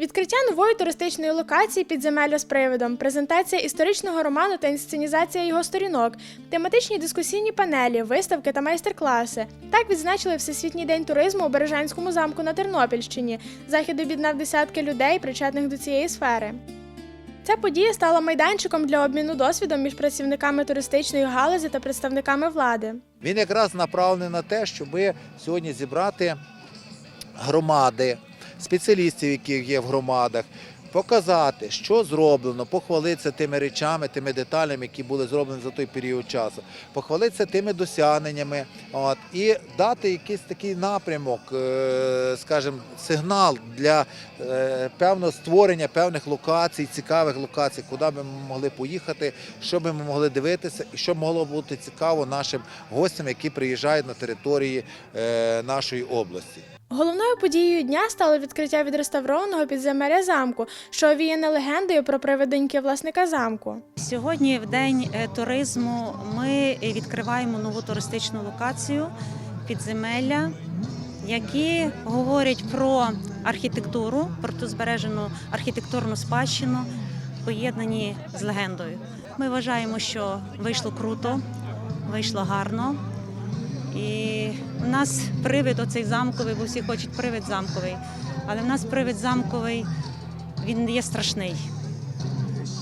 Відкриття нової туристичної локації підземелля з привидом, презентація історичного роману та інсценізація його сторінок, тематичні дискусійні панелі, виставки та майстер-класи. Так відзначили Всесвітній день туризму у Бережанському замку на Тернопільщині. Захід об'єднав десятки людей, причетних до цієї сфери. Ця подія стала майданчиком для обміну досвідом між працівниками туристичної галузі та представниками влади. Він якраз направлений на те, щоб сьогодні зібрати громади, спеціалістів, які є в громадах, показати, що зроблено, похвалитися тими речами, тими деталями, які були зроблені за той період часу, похвалитися тими досягненнями, от, і дати якийсь такий напрямок, е, скажімо, сигнал для е, певного створення певних локацій, цікавих локацій, куди би ми могли поїхати, що би ми могли дивитися, і що могло бути цікаво нашим гостям, які приїжджають на території е, нашої області. Головною подією дня стало відкриття відреставрованого підземелля замку, що овіяне легендою про привиденьки власника замку. Сьогодні, в день е, туризму, ми відкриваємо нову туристичну локацію підземелля, які говорять про архітектуру, про ту збережену архітектурну спадщину, поєднані з легендою. Ми вважаємо, що вийшло круто, вийшло гарно. І нас привид оцей замковий, бо всі хочуть привид замковий. Але в нас привид замковий, він не є страшний.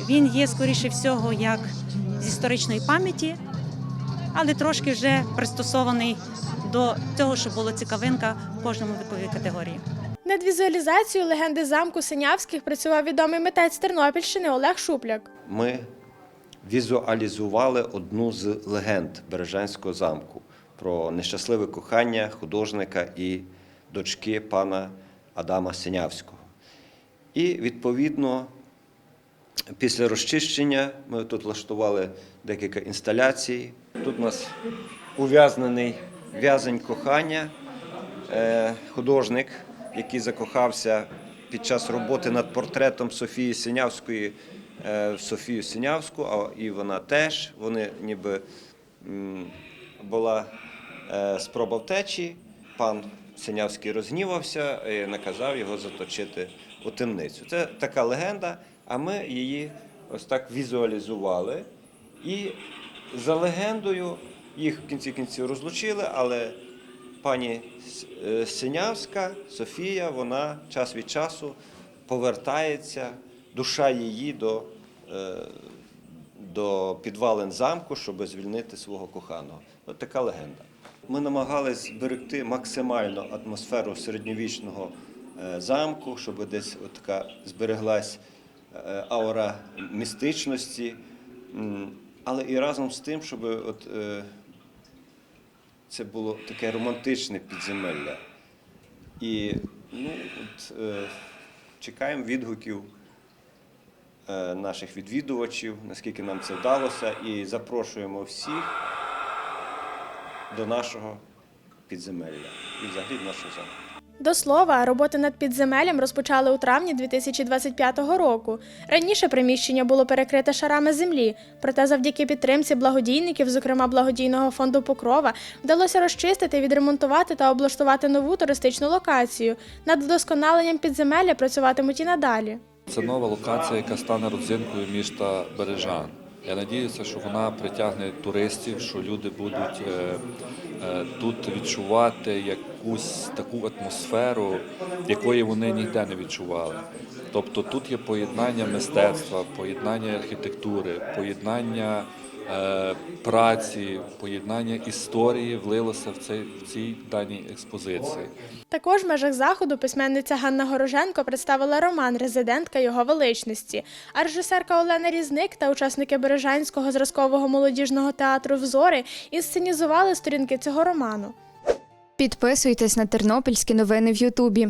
Він є, скоріше всього, як з історичної пам'яті, але трошки вже пристосований до того, щоб була цікавинка в кожному віковій категорії. Над візуалізацією легенди замку Синявських працював відомий митець Тернопільщини Олег Шупляк. ми візуалізували одну з легенд Бережанського замку про нещасливе кохання художника і дочки пана Адама Синявського. І відповідно, після розчищення ми тут влаштували декілька інсталяцій. Тут у нас ув'язнений в'язень кохання, е, художник, який закохався під час роботи над портретом Софії Синявської е, в Софію Синявську, а і вона теж. Вони ніби була спроба втечі. Пан Синявський розгнівався і наказав його заточити у темницю. Це така легенда, а ми її ось так візуалізували. І за легендою їх в кінці кінців розлучили, але пані е, Синявська Софія, вона час від часу повертається, душа її до, е, до підвалин замку, щоб звільнити свого коханого. От така легенда. Ми намагались зберегти максимально атмосферу середньовічного е, замку, щоб десь от збереглась е, аура містичності, але і разом з тим, щоб от, е, це було таке романтичне підземелля. І ну, от, чекаємо відгуків наших відвідувачів, наскільки нам це вдалося, і запрошуємо всіх до нашого підземелля і взагалі до нашого замку. До слова, роботи над підземеллям розпочали у травні 2025 року. Раніше приміщення було перекрите шарами землі, проте завдяки підтримці благодійників, зокрема благодійного фонду Покрова, вдалося розчистити, відремонтувати та облаштувати нову туристичну локацію. Над вдосконаленням підземелля працюватимуть і надалі. Це нова локація, яка стане родзинкою міста Бережан. Я надіюся, що вона притягне туристів, що люди будуть е, е, тут відчувати якусь таку атмосферу, якої вони ніде не відчували. Тобто тут є поєднання мистецтва, поєднання архітектури, поєднання праці, поєднання історії влилося в цей в цій даній експозиції. Також в межах заходу письменниця Ганна Гороженко представила роман Резидентка його величності. А режисерка Олена Різник та учасники Бережанського зразкового молодіжного театру Взори інсценізували сторінки цього роману. Підписуйтесь на тернопільські новини в Ютубі.